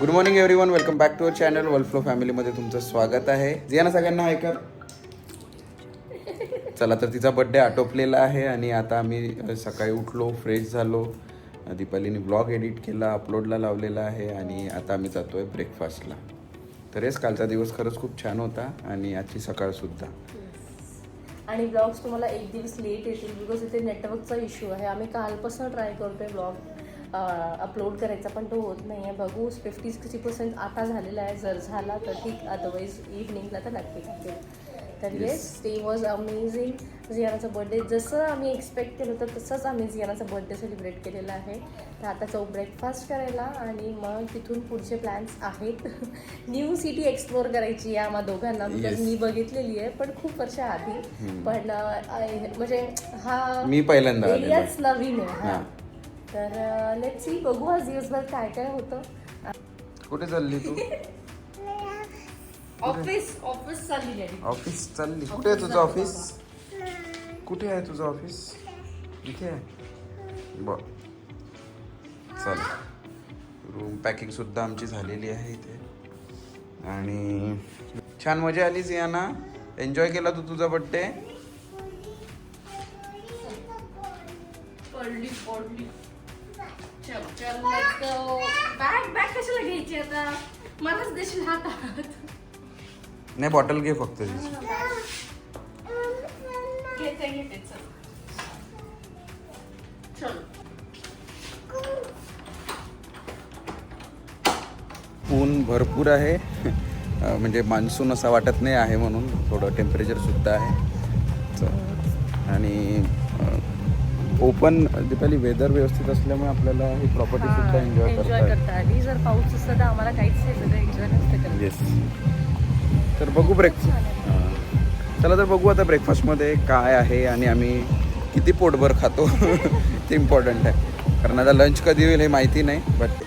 Good morning everyone welcome back to our channel world फॅमिलीमध्ये तुमचं स्वागत आहे. जियाना सगळ्यांना हाय कर. चला तर तिचा बड्डे आटोपलेला आहे आणि आता आम्ही सकाळी उठलो फ्रेश झालो. दीपालीने ब्लॉग एडिट केला अपलोडला लावलेला आहे आणि आता आम्ही जातो आहे ब्रेकफास्टला तर हेच कालचा दिवस खरंच खूप छान होता आणि आजची सकाळसुद्धा आणि ब्लॉग्स तुम्हाला एक दिवस लेट येतील बिकॉज इथे नेटवर्कचा इश्यू आहे. आम्ही कालपासून ट्राय करतोय ब्लॉग अपलोड करायचा पण तो होत नाही आहे बघू फिफ्टी सिक्स्टी पर्सेंट आता झालेला आहे. जर झाला तर ठीक. अदरवाईज इव्हनिंगला तर नक्की टाकेल तर येस ते वॉज अमेझिंग जियानाचा बर्थडे जसं आम्ही एक्सपेक्ट केलं होतं तसंच आम्ही जियानाचा बर्थडे सेलिब्रेट केलेला आहे. तर आता जाऊ ब्रेकफास्ट करायला आणि मग तिथून पुढचे प्लॅन्स आहेत. न्यू सिटी एक्सप्लोअर करायची आहे आम्हा दोघांना बिकॉज. मी बघितलेली आहे पण खूप वर्ष आधी. पण म्हणजे हा मी पहिल्यांदा. एरियाच नवीन आहे. हां. तर लेट सी बघू आज दिवसभर काय काय होतं. कुठे चालली तू? ऑफिस ऑफिस चालली डॅडी ऑफिस चालली. कुठे आहे तुझं ऑफिस? कुठे आहे तुझं ऑफिस? इथे आहे. बर. चल रूम पॅकिंग सुद्धा आमची झालेली आहे इथे. आणि छान मजा आली जियाना एन्जॉय केला तू तुझा बड्डे पडली पडली. चल चल let's go. बॅग बॅग कशाला घ्यायची आता? मलाच देशील हातात. नाही बॉटल घे फक्त. तिची. घेते घेते चल. चल. ऊन भरपूर आहे. म्हणजे मान्सून असा वाटत नाही आहे म्हणून थोडं टेम्परेचर सुद्धा आहे. आणि ओपन दीपाली वेदर व्यवस्थित असल्यामुळे आपल्याला ही प्रॉपर्टी सुद्धा एन्जॉय करता आली. जर पाऊस असता तर आम्हाला काहीच नाही सगळं एन्जॉय नसतं करत. येस तर बघू ब्रेक चला तर बघू आता ब्रेकफास्टमध्ये काय आहे आणि आम्ही किती पोटभर खातो. ते इम्पॉर्टंट आहे. कारण आता लंच कधी होईल हे माहिती नाही बट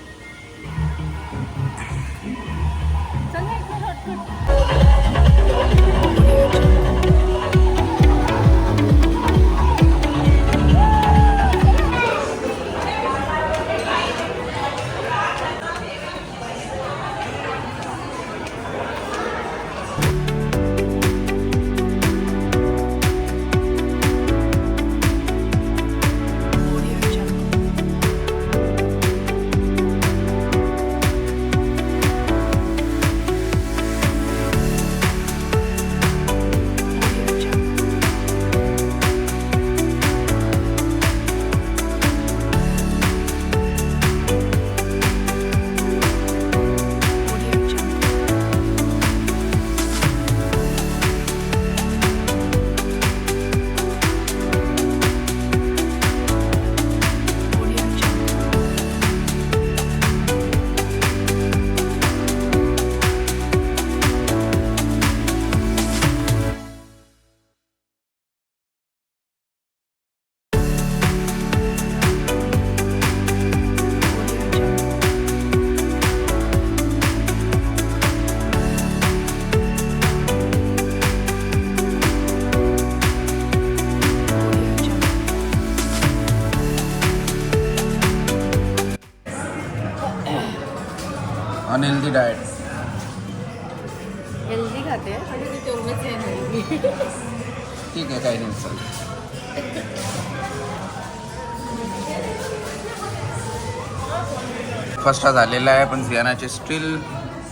फर्स्ट हा झालेला आहे पण सियानाचे स्टील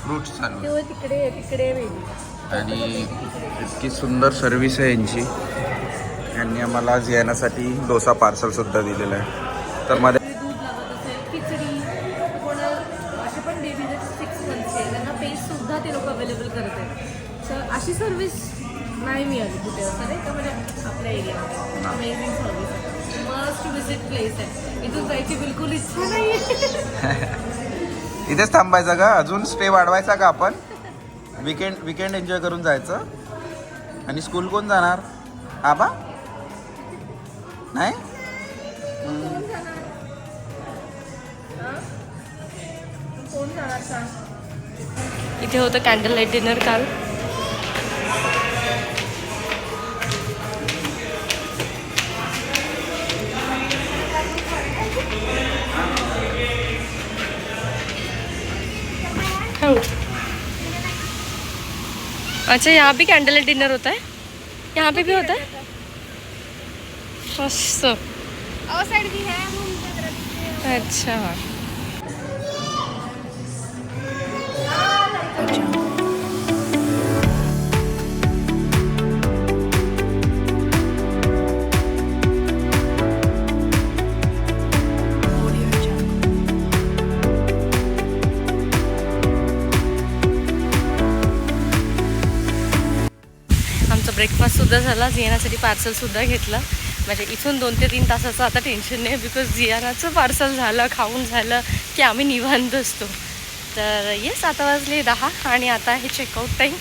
फ्रूट्स चालू तिकडे तिकडे आणि इतकी सुंदर सर्विस आहे यांची. यांनी आम्हाला जियानासाठी डोसा पार्सल सुद्धा दिलेला आहे. तर तर अशी सर्विस नाही मिळाली कुठे असं नाही का? म्हणजे आपल्या एरियामध्ये amazing service must visit place आहे. इथून जायची बिलकुल इच्छा नाही इथेच थांबायचं का अजून स्टे वाढवायचा का आपण. विकेंड विकेंड एन्जॉय करून जायचं. आणि स्कूल कोण जाणार? आबा नाही? इथे होतं कॅन्डल लाइट डिनर काल. अच्छा यहाँ भी कैंडल डिनर होता है? यहाँ पे भी होता है? मस्त। है। अच्छा। आमचा ब्रेकफास्टसुद्धा झाला जियानासाठी पार्सलसुद्धा घेतलं. म्हणजे इथून दोन ते तीन तासाचं आता टेन्शन नाही बिकॉज जियानाचं पार्सल झालं खाऊन झालं की आम्ही निवांत असतो. तर येस आता वाजले दहा आणि आता हे चेकआउट टाईम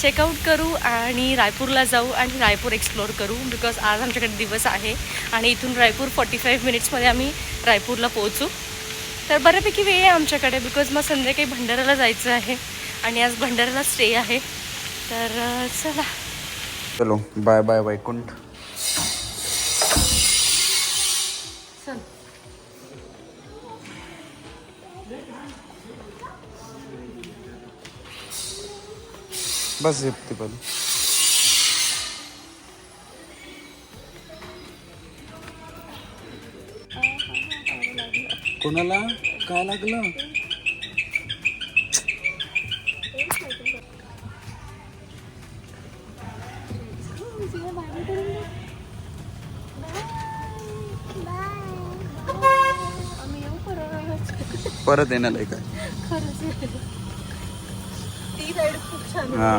चेकआउट करू आणि रायपूरला जाऊ आणि रायपूर एक्सप्लोअर करू बिकॉज आज आमच्याकडे दिवस आहे आणि इथून रायपूर फॉर्टी फाईव्ह मिनिट्समध्ये आम्ही रायपूरला पोहोचू. तर बऱ्यापैकी वेळ आहे आमच्याकडे बिकॉज मग संध्याकाळी भंडाऱ्याला जायचं आहे आणि आज भंडाऱ्याला स्टे आहे. तर चला. चलो बाय बाय वैकुंठ. बस झेपते पण. कोणाला? काय लागलं? परत येणार आहे हा.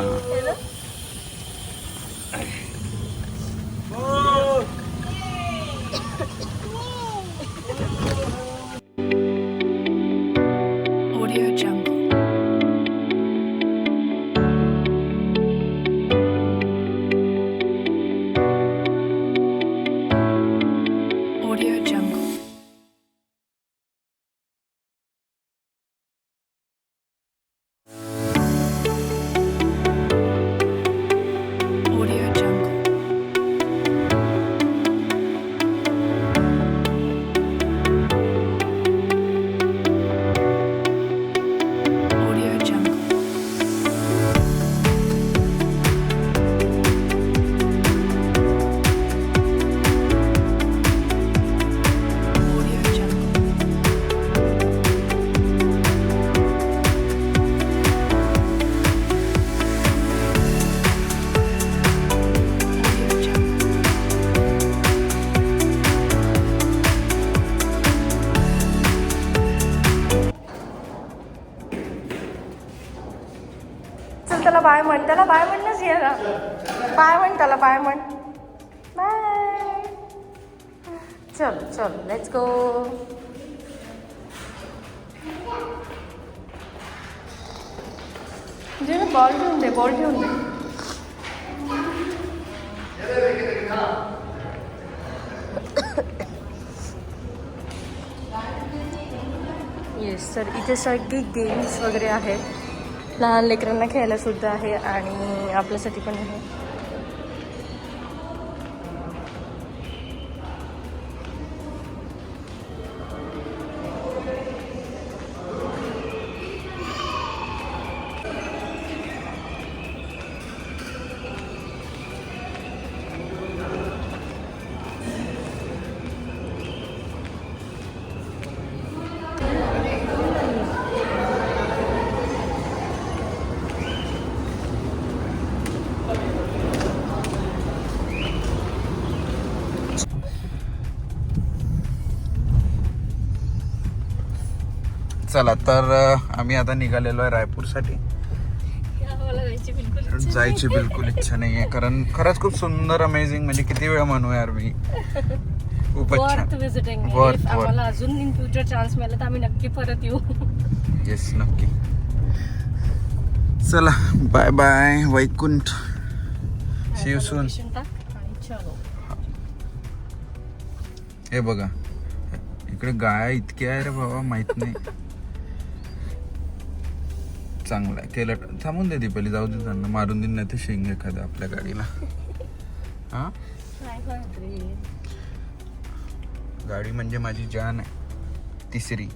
येस तर इथे सगळी गेम्स वगैरे आहेत. लहान लेकरांना खेळायला सुद्धा आहे आणि आपल्यासाठी पण आहे. चला तर आम्ही आता निघालेलो आहे रायपूरसाठी. जायची बिलकुल इच्छा नाही आहे कारण खरंच खूप सुंदर अमेझिंग म्हणजे किती वेळ म्हणू यार मी. खूपच वर्थ छान. आम्हाला अजून इन फ्युचर चान्स मिळाला तर आम्ही नक्की परत येऊ. येस नक्की. चला बाय बाय वैकुंठ. आणि चलो. हे बघा इकडे गाया इतक्या आहे रे बाबा माहीत नाही. चांगला आहे. केलं थांबून दे दीपाली जाऊ दे त्यांना. मारून देईन नाही ते शिंग एखाद्या आपल्या गाडीला. हा? गाडी म्हणजे माझी जान आहे. तिसरी.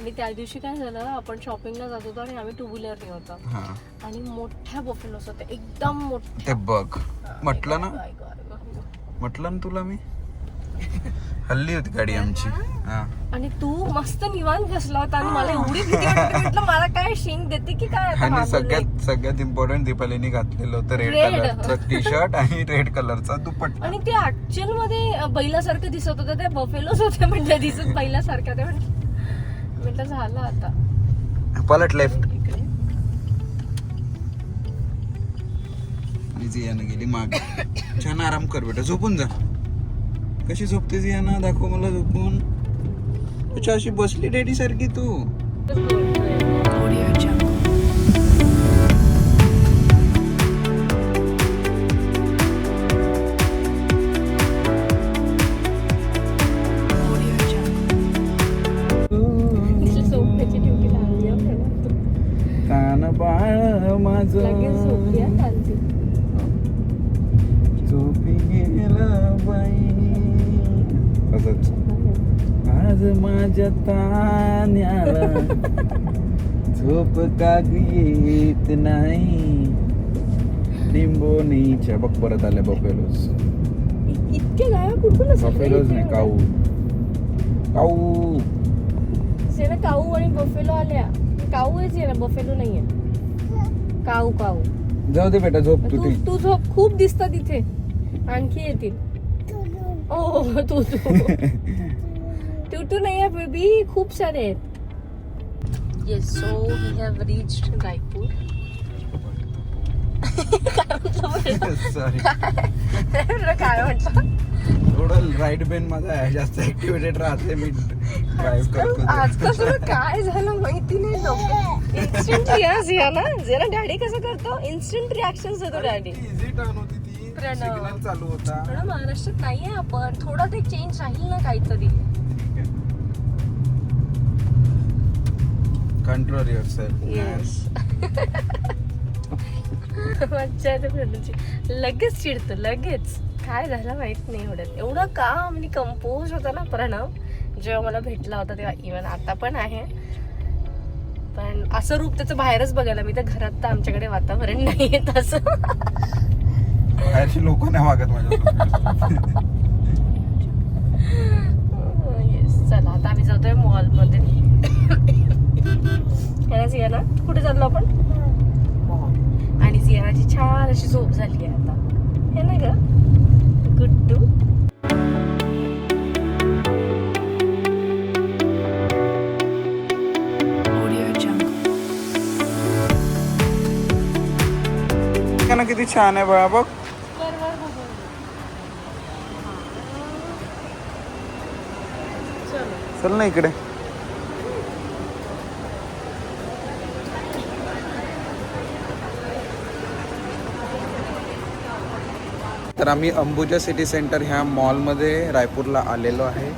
आणि त्या दिवशी काय झालं आपण शॉपिंगला जात होतो आणि आम्ही टू व्हीलरने होतो. हा. आणि मोठ्या बफेलोस होत्या एकदम मोठ्या. ते बघ. म्हटलं ना. म्हटलं ना तुला मी? हल्ली होती गाडी आमची. हा. आणि तू मस्त निवांत बसला होता आणि मला एवढी भीती वाटत म्हटलं मला काय शिंग देते की काय आता आणि मागून सगळ्यात सगळ्यात इम्पॉर्टंट दीपालीने घातलेलं होतं रेड Red. कलरचं टी शर्ट आणि रेड कलरचा दुपट्टा. आणि ते ऍक्च्युअलमध्ये अं, बैलासारखं दिसत होतं त्या बफेलोच होते म्हणजे दिसत बैलासारख्या ते म्हटलं. म्हटलं झालं आता. पलट लेफ्ट इकडे. जियानं गेली मागे. छान आराम कर बेटा झोपून जा. कशी झोपते जियाना दाखव मला झोपून. अच्छा अशी बसली डॅडी सारखी तू. कान बाळ माझ. आज माझ्या तान्याला झोप का येत नाही. लिंबोनीच्या बघ परत आल्या बफेलोज. इतके गाया कुठून असतात रे बफेलोज नाही काऊ. काऊ. से ना काऊ आणि बफेलो आल्या. काऊ आहे ना बफेलो नाहीये. काऊ काऊ. जाऊ दे बेटा झोप तू तू झोप खूप दिसतात इथे. आणखी येतील. ओ तू तू टू टू नाही आहे बेबी खूप सारे आहेत. Yes so we have reached Raipur sorry काय म्हटलं थोडं राईट बेन माझा आहे जास्त ऍक्टिव्हेटेड राहते मी. ड्राईव्ह करतो आजकाल तुला काय झालं माहिती नाही लोक. इन्स्टंट रियाज या ना? जरा डॅडी कसं करतो? इन्स्टंट रिॲक्शन देतो डॅडी इझी टर्न होती ती. प्रणव. सिग्नल चालू होता. थोडं महाराष्ट्रात नाहीये आपण. थोडं ते चेंज राहील ना काहीतरी. कंट्रोल युअर सेल्फ येस मज्जा येते प्रणवची लगेच चिडतो लगेच. काय झालं माहीत नाही एवढ्यात एवढं काम आणि कंपोज होता ना प्रणव. जेव्हा मला भेटला होता तेव्हा इवन आता पण आहे. पण असं रूप त्याचं बाहेरच बघायला मी तर घरात तर आमच्याकडे वातावरण नाही आहे तसं. बाहेरची लोक नाही वागत माझ्या येस चला आता आम्ही जातोय मॉलमध्ये याला सियाना कुठे चाललो आपण? आणि सियानाची छान अशी झोप झाली आहे आता. हे ना ग गुड्डू. किती छान आहे बाळा बघ. चलो चल ना इकडे. तर आम्ही अंबुजा सिटी सेंटर ह्या मॉलमध्ये रायपूरला आलेलो आहे.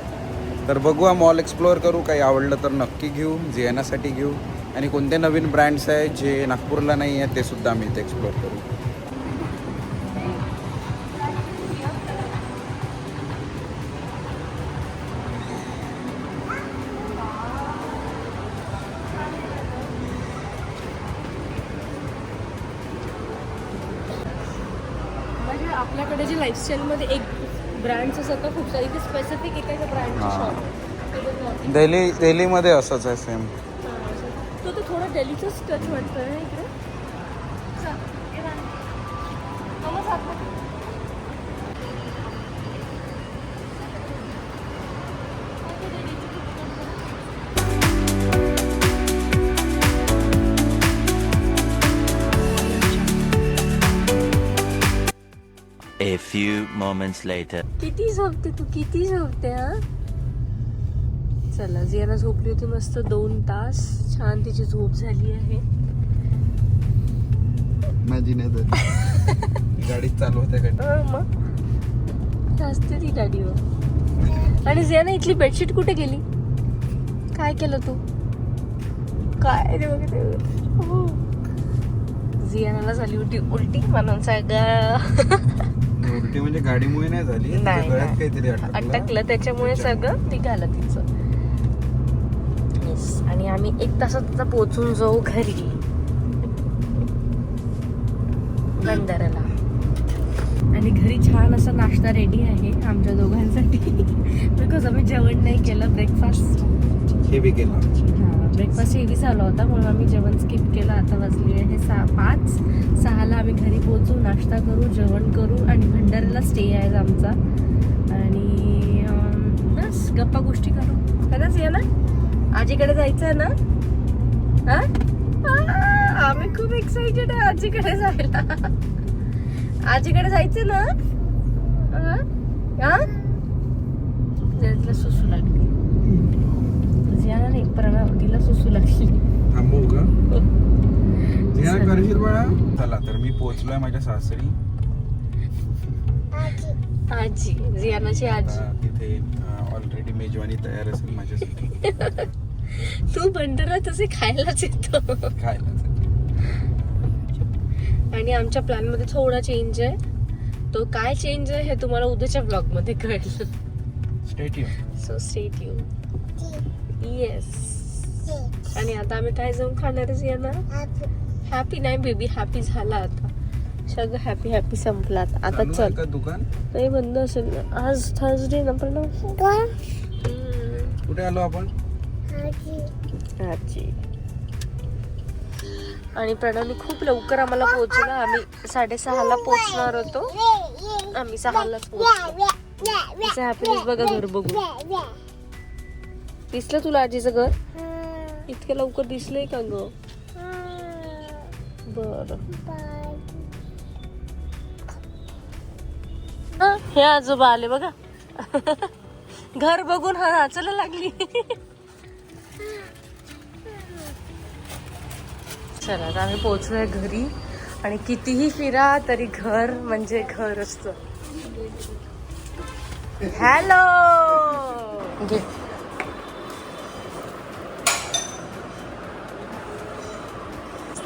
तर बघू हा मॉल एक्सप्लोअर करू काही आवडलं तर नक्की घेऊ जियानासाठी घेऊ. आणि कोणते नवीन ब्रँड्स आहे जे नागपूरला नाही आहे ते सुद्धा आम्ही इथे एक्सप्लोअर करू. लाईफस्टाईलमध्ये एक असतात ना खूप सारे? ते स्पेसिफिक एका ब्रँडचे हां. शॉप दिल्ली दिल्लीमध्ये असंच आहे सेम तो तर थोडा डेलीचंच टच वाटतोय ना इकडे? Few moments later. किती झोपते तू? किती झोपते हा? चला जियाना झोपली होती मस्त दोन तास. छान तिची झोप झाली आहे. माझी नाही तरी. गाडीत चालू होत्या गाडी हं, मग. असते ती गाडीवर. आणि जियाना इथली बेडशीट कुठे गेली काय केलं तू? काय ते बघ. हो. जियानाला झाली होती उलटी. म्हणून सगळं. उलटी म्हणजे गाडीमुळे नाही झाली तिच्या नाही, गळ्यात नाही. काहीतरी अटकलं अटकलं त्याच्यामुळे सगळं निघालं तिचं. येस आणि आम्ही एक तासात आता पोहोचून जाऊ घरी. बंदराला. आणि घरी छान असा नाश्ता रेडी आहे आमच्या दोघांसाठी. बिकॉज आम्ही जेवण नाही केलं ब्रेकफास्ट हे बी केलं. ब्रेकफास्ट हेवी झाला होता म्हणून आम्ही जेवण स्किप केलं. आता वाजले आहे सहा पाच. सहाला आम्ही घरी पोहोचू नाश्ता करू जेवण करू आणि भंडाऱ्याला स्टे आहे आमचा. आणि बस गप्पा गोष्टी करू. खरंच या ना? आजीकडे जायचं आहे ना? हां? आम्ही खूप एक्साइटेड आहे आजीकडे जायला. आजीकडे जायचं ना? हा? हा? सुसू लागली. जियाना नाही प्रणव तिला सुसू लागली. थांबवू का? जिया करशील बाळा? चला तर मी पोहोचलोय माझ्या सासरी. आजी. जियानाची आजी आता तिथे ऑलरेडी मेजवानी तयार असेल माझ्यासाठी. तू भंडारा तसे खायलाच येतो. खायला आणि आमच्या प्लॅनमध्ये थोडा चेंज आहे. तो काय चेंज आहे हे तुम्हाला उद्याच्या ब्लॉगमध्ये कळेल. Statue so state you yes आणि आता आम्ही काय जाऊन खाणार आहे जियाना हॅपी नाही बेबी हॅपी झाला आता. सगळं हॅपी हॅपी संपला आता. चल दुकान? नाही बंद असेल ना. आज थर्सडे ना प्रणव हम्म. कुठे आलो आपण? आजी. आणि प्रणवनी खूप लवकर आम्हाला पोहोचला. आम्ही साडेसहाला पोहोचणार होतो. आम्ही सहालाच पोहोचलो. हॅपीनेस बघा घर बघू दिसलं तुला आजीचं घर? इतक्या लवकर दिसलंय का ग? बर. हे आजोबा आले बघा. घर बघून हा नाचायला लागली. चला आता आम्ही पोहोचलोय घरी. आणि कितीही फिरा तरी घर म्हणजे घर असत. हॅलो घे.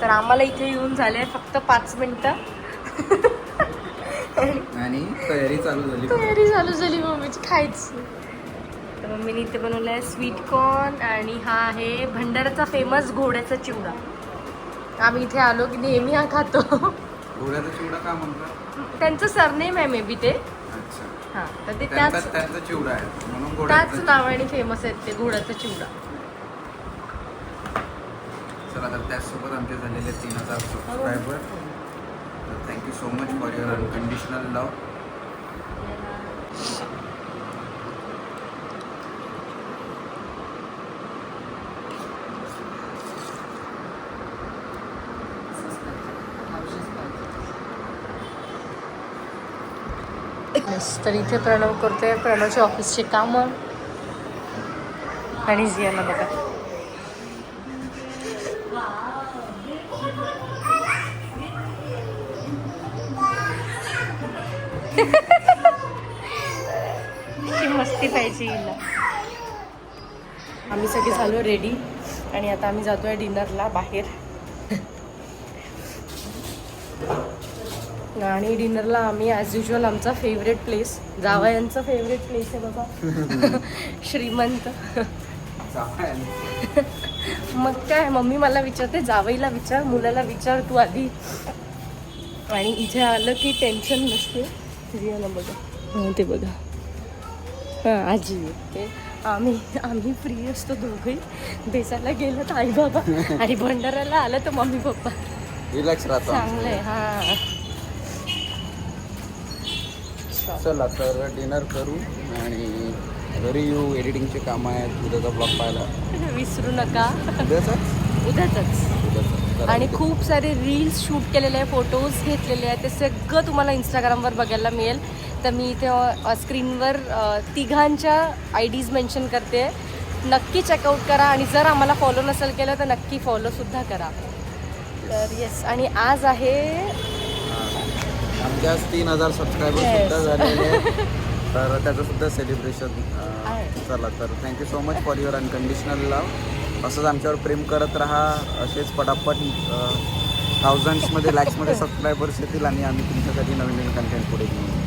तर आम्हाला इथे येऊन झाले फक्त पाच मिनिटं. आणि तयारी चालू झाली. तयारी चालू झाली मम्मीची खायची. तर मम्मीने इथे बनवलं आहे स्वीट कॉर्न आणि हा आहे भंडाराचा फेमस घोड्याचा चिवडा. आम्ही इथे आलो की नेहमी हा खातो. घोड्याचा चिवडा का म्हणतात? त्यांचं सरनेम आहे मे बी ते. हा तर ते त्यांचा चिवडा आहे. त्याच नावाने फेमस आहेत ते घोड्याचा चिवडा. चला तर त्याचसोबत आमचे झालेले तीन हजार सबस्क्रायबर तर thank you so much for your unconditional love तर इथे प्रणव करतोय. प्रणवच्या ऑफिसचे काम. आणि जियाला बघा. पाहिजे हिला. आम्ही सगळे झालो रेडी आणि आता आम्ही जातोय डिनरला बाहेर. आणि डिनरला आम्ही ॲज युजल आमचा फेवरेट प्लेस जावयांचा फेवरेट प्लेस आहे बाबा श्रीमंत. मग काय मम्मी मला विचारते जावईला विचार मुलाला विचार तू आधी. आणि इथे आलं की टेन्शन नसते. बघा. हो ते बघा. आजी ते आम्ही आम्ही फ्री असतो दोघे. बेसायला गेलं तर आई बाबा. आणि भंडाराला आलं तर मम्मी पप्पा. रिलॅक्स राहतो चांगलंय हां. चला तर डिनर करू आणि घरी येऊ. एडिटिंगचे कामं आहेत. उद्याचा ब्लॉग पाहायला. विसरू नका. उद्याचाच. उद्याच. आणि खूप सारे रील्स शूट केलेले आहे फोटोज घेतलेले आहेत ते सगळं तुम्हाला इंस्टाग्रामवर बघायला मिळेल. तर मी इथे स्क्रीनवर तिघांच्या आय डीज मेन्शन करते नक्की चेकआउट करा आणि जर आम्हाला फॉलो नसेल केलं तर नक्की फॉलोसुद्धा करा तर येस आणि आज आहे तीन हजार सबस्क्रायबर Yes. सुद्धा झालेले आहेत. तर त्याचं सुद्धा सेलिब्रेशन आहे. चला तर thank you so much for your unconditional love असंच आमच्यावर प्रेम करत राहा असेच पटापट थाउजंड्समध्ये लॅक्समध्ये सबस्क्रायबर्स येतील आणि आम्ही तुमच्यासाठी नवीन नवीन कंटेंट पुढे घेऊन येऊ.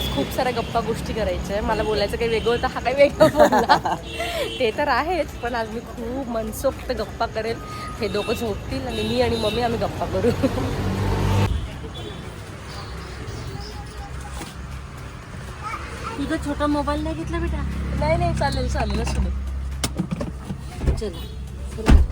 आज खूप साऱ्या गप्पा गोष्टी करायच्या आहे मला बोलायचं काही वेगळं होतं हा काही वेगळं बोलला. ते तर आहेच पण आज मी खूप मनसोक्त गप्पा करेल. हे दोघं झोपतील आणि मी आणि मम्मी आम्ही गप्पा करू. तुझा छोटा मोबाईल नाही घेतला बेटा? नाही नाही चालेल चालेल असू दे. चला.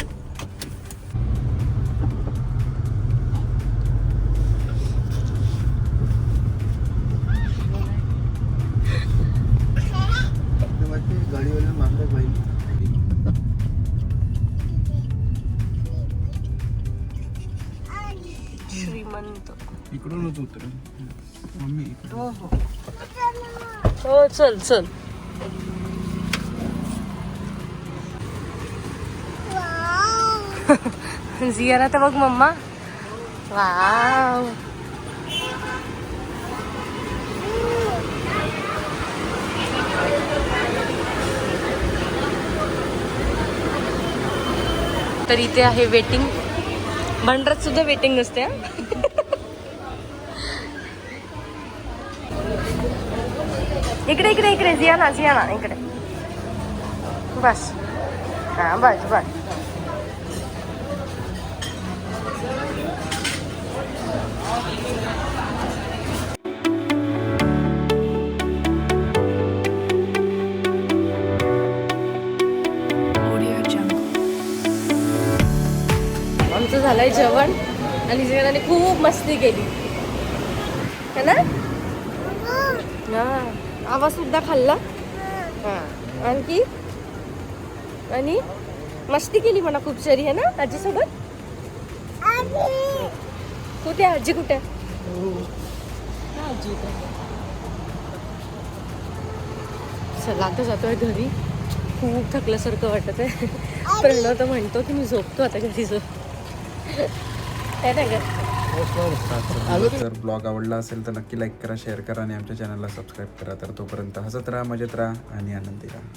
चल चल. जियारा तर बघ मम्मा. वाव. तर इथे आहे वेटिंग भंडारात सुद्धा वेटिंग नसते इकडे इकडे इकडे जियाना जियाना इकडे. बस. हा बस बस. आमचं झालंय जेवण आणि जेवणाने खूप मस्ती केली. है ना? हा. आवाज सुद्धा खाल्ला. हा. आणखी? आणि मस्ती केली म्हणा खूप सारी है ना आजीसोबत? कुठे आहे आजी कुठे? आहे? आजी. चला आता जातोय घरी. खूप थकल्यासारखं वाटत आहे प्रणव तर म्हणतो की मी झोपतो आता घरी झोप नाही का जर ब्लॉग आवडला असेल तर नक्की लाईक करा शेअर करा आणि आमच्या चॅनलला सबस्क्राईब करा. तर तोपर्यंत हसत राहा मजेत राहा आणि आनंदी राहा.